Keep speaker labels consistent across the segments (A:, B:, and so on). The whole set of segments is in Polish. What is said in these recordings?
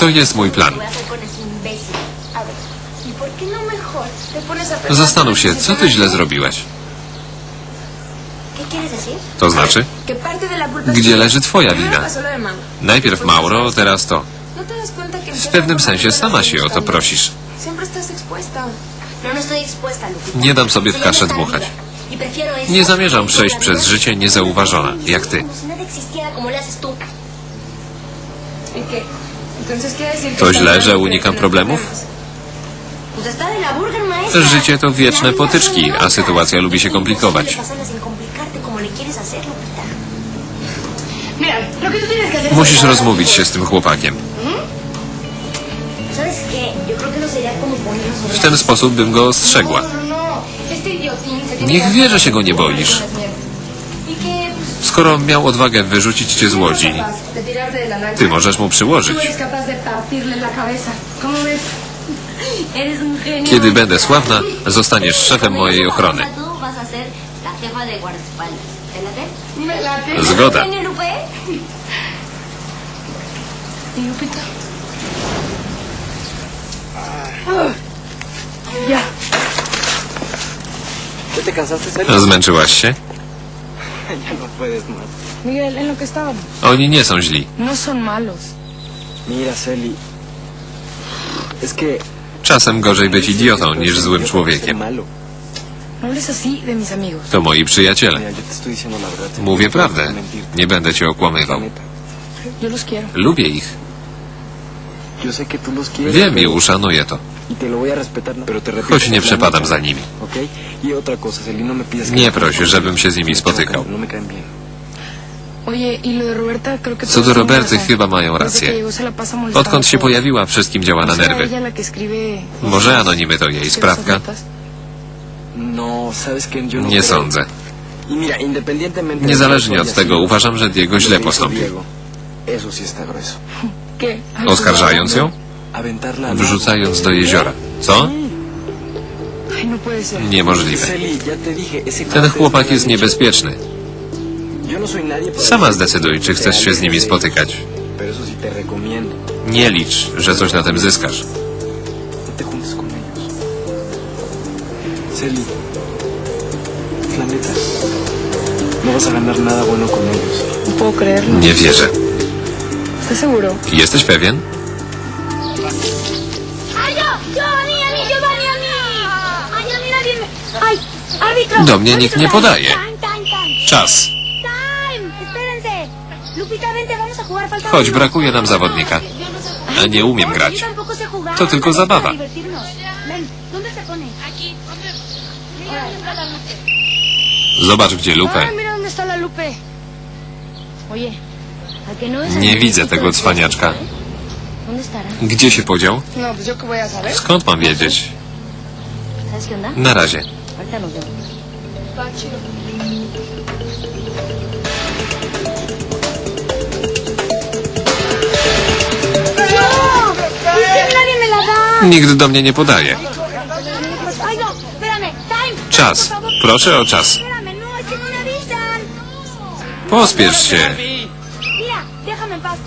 A: To jest mój plan. Zastanów się, co ty źle zrobiłeś. To znaczy? Gdzie leży twoja wina? Najpierw Mauro, teraz to. W pewnym sensie sama się o to prosisz. Nie dam sobie w kaszę dmuchać. Nie zamierzam przejść przez życie niezauważona, jak ty. To źle, że unikam problemów? Życie to wieczne potyczki, a sytuacja lubi się komplikować. Musisz rozmówić się z tym chłopakiem. W ten sposób bym go ostrzegła. Niech wie, że się go nie boisz. Skoro miał odwagę wyrzucić cię z łodzi, ty możesz mu przyłożyć. Kiedy będę sławna, zostaniesz szefem mojej ochrony. Zgoda. Zmęczyłaś się?
B: ya no puedes más.
C: Miguel, en lo que estábamos.
A: Oni nie są źli.
C: No son malos.
B: Mira, Celi. Es que...
A: Czasem gorzej być idiotą niż złym człowiekiem.
C: No hables así de mis amigos.
A: To moi przyjaciele.
B: Mira, yo te estoy diciendo la verdad. Celi.
A: Mówię
B: No
A: prawdę. Nie będę cię
B: la
A: okłamywał.
B: neta.
C: Yo los quiero.
A: Lubię ich.
B: Yo sé que tú los quieres.
A: Wiem i uszanuję to.
B: Y te lo voy a respetar, pero te repito.
A: Choć nie
B: la
A: przepadam za nimi.
B: Y no.
A: Nie proś, żebym się z nimi spotykał.
B: No
C: y
A: Co do Roberty, chyba mają rację. Odkąd się pojawiła, wszystkim działa na
C: ¿No
A: nerwy. Może anonimy to jej sprawka?
B: No, no
A: Nie sądzę. Niezależnie od tego, uważam, że Diego źle postąpił. Oskarżając ją?
B: Al
A: Wrzucając do jeziora. Co?
C: No.
A: Niemożliwe. Ten chłopak
B: es
A: jest niebezpieczny.
B: no
A: Sama zdecyduj, czy chcesz się z nimi spotykać. Nie licz, że coś na tym zyskasz.
B: No te juntes con
A: Do mnie nikt nie podaje. Czas.
D: Uno.
A: brakuje nam zawodnika. A nie umiem grać. To tylko zabawa. Zobacz, gdzie Lupe.
D: Ay, mira dónde está la Lupe. Oye, ¿a que no
A: Nie widzę tego cwaniaczka.
D: ¿eh?
A: Gdzie się podział?
C: No.
A: Skąd mam wiedzieć? Na razie.
D: Vemos. ¡No! ¿Es que nadie me la da?
A: Nikt do mnie nie podaje.
D: No.
A: Czas. Proszę o czas.
D: No, no.
A: Pospiesz się.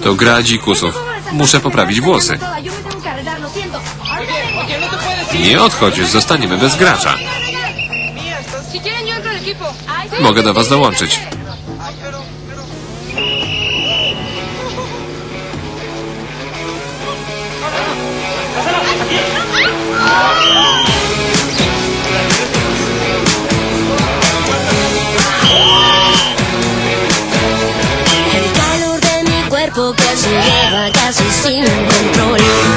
A: To gra dzikusów. Muszę poprawić włosy.
D: Vengo.
A: Nie odchodź, zostaniemy bez gracza. Mogę do was dołączyć.
E: Que se lleva casi sin control.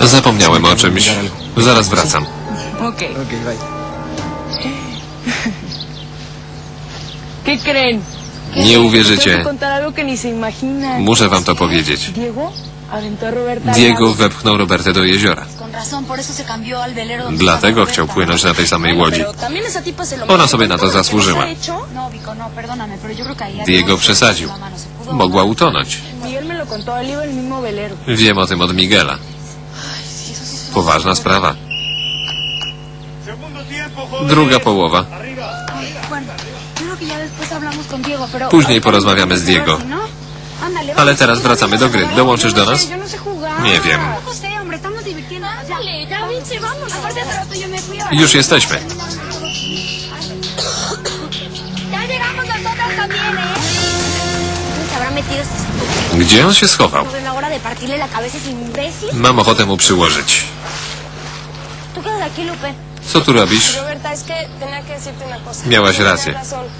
A: Zapomniałem o czymś. Zaraz wracam. Nie uwierzycie. Muszę wam to powiedzieć.
C: Diego
A: wepchnął Robertę do jeziora. Dlatego chciał płynąć na tej samej łodzi. Ona sobie na to zasłużyła.
D: No, no,
A: Diego przesadził. Mogła utonąć.
C: Lo contó, él iba en el mismo velero.
A: Wiem o tym od Miguela. Poważna sprawa. Druga połowa. Później porozmawiamy z Diego.
D: ¿no?
A: Ale teraz wracamy do gry. Dołączysz do nas?
C: No.
A: Nie wiem.
D: No sé,
A: Gdzie on się schował? Mam ochotę mu przyłożyć. Co tu robisz? Miałaś rację.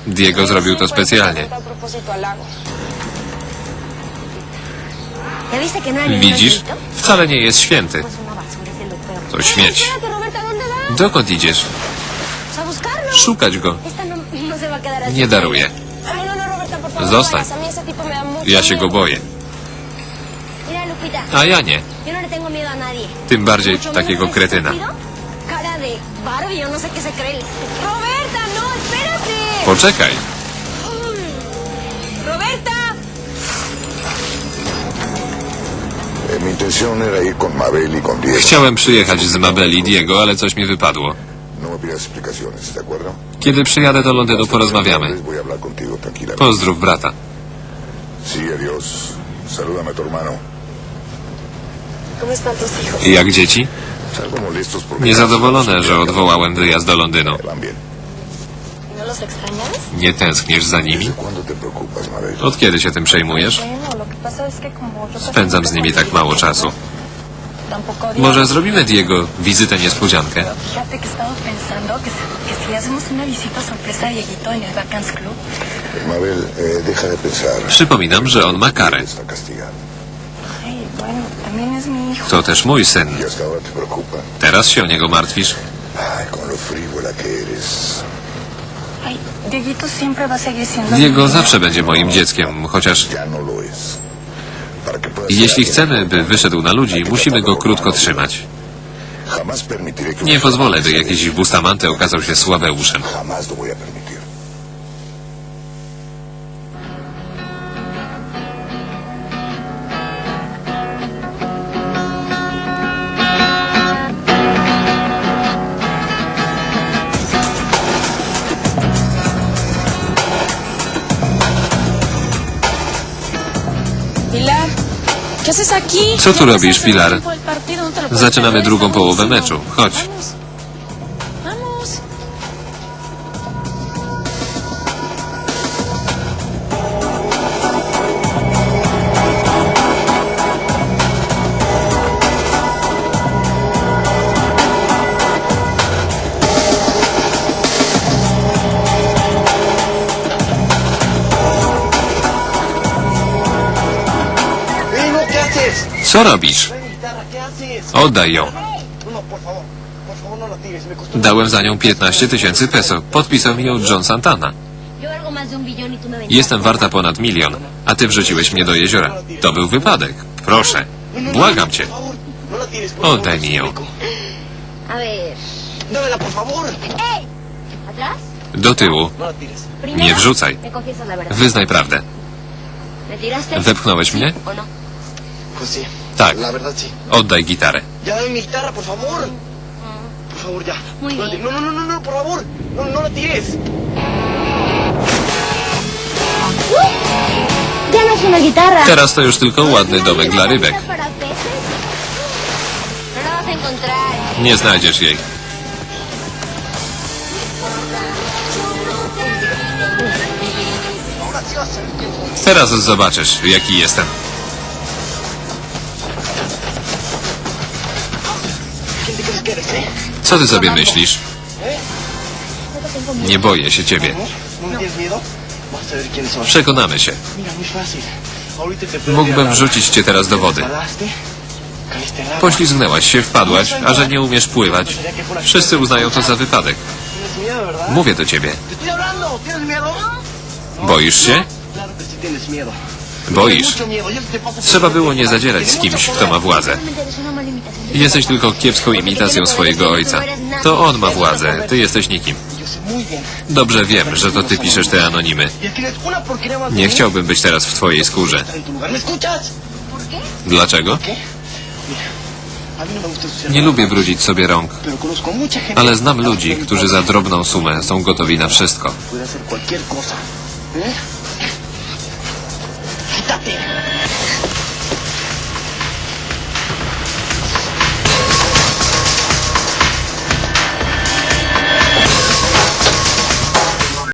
A: Diego zrobił to specjalnie.
C: A propósito al lago.
D: ¿Ya viste que no
A: Widzisz? Wcale nie jest święty. To śmieć. Dokąd idziesz? Szukać go.
D: No, no.
A: Nie daruję. Zostań. Ja się go boję. A ja nie.
D: no.
A: Tym bardziej takiego kretyna.
D: no no.
A: Poczekaj.
F: Mabel y.
A: Chciałem przyjechać z Mabel i Diego, ale coś mi wypadło. Kiedy przyjadę do Londynu, porozmawiamy. Pozdrów brata. Jak dzieci? Niezadowolone, że odwołałem wyjazd do Londynu.
C: ¿No?
A: Nie tęsknisz za nimi? Od kiedy się tym przejmujesz? Spędzam z nimi tak mało czasu. Może zrobimy Diego wizytę niespodziankę?
F: Eh.
A: Przypominam, że on ma karę. To też mój syn.
F: Y.
A: Teraz się o niego martwisz? Diego zawsze będzie moim dzieckiem, chociaż
F: Puedas
A: jeśli chcemy, by wyszedł na ludzi, musimy go krótko trzymać. Nie pozwolę, by jakiś Bustamante okazał się
F: permitir.
C: Pilar.
A: Co tu robisz, Pilar? Zaczynamy drugą połowę meczu. Chodź. Co robisz? Oddaj ją. Dałem za nią 15 tysięcy peso. Podpisał mi ją John Santana. Jestem warta ponad milion, a ty wrzuciłeś mnie do jeziora. To był wypadek. Proszę. Błagam cię. Oddaj mi ją. Do tyłu. Nie wrzucaj. Wyznaj prawdę. Wepchnąłeś mnie?
D: ¿O?
B: Pues sí.
A: Tak.
B: La verdad, sí.
A: Oddaj gitarę.
B: Ya dame mi guitarra, por favor. Por favor, ya.
D: Muy
B: no,
D: bien.
B: no, no, no, no, no, por favor. No, no la tires.
D: No es una guitarra.
A: Teraz to już tylko ładny domek dla rybek.
D: No.
A: Nie znajdziesz jej. Teraz zobaczysz, jaki jestem. Co ty sobie myślisz? Nie boję się ciebie. Przekonamy się. Mógłbym wrzucić cię teraz do wody. Poślizgnęłaś się, wpadłaś, a że nie umiesz pływać. Wszyscy uznają to za wypadek. Mówię do ciebie. Boisz się? Boisz. Trzeba było nie zadzierać z kimś, kto ma władzę. Jesteś tylko kiepską imitacją swojego ojca. To on ma władzę, ty jesteś nikim. Dobrze wiem, że to ty piszesz te anonimy. Nie chciałbym być teraz w twojej skórze. Dlaczego? Nie lubię brudzić sobie rąk, ale znam ludzi, którzy za drobną sumę są gotowi na wszystko.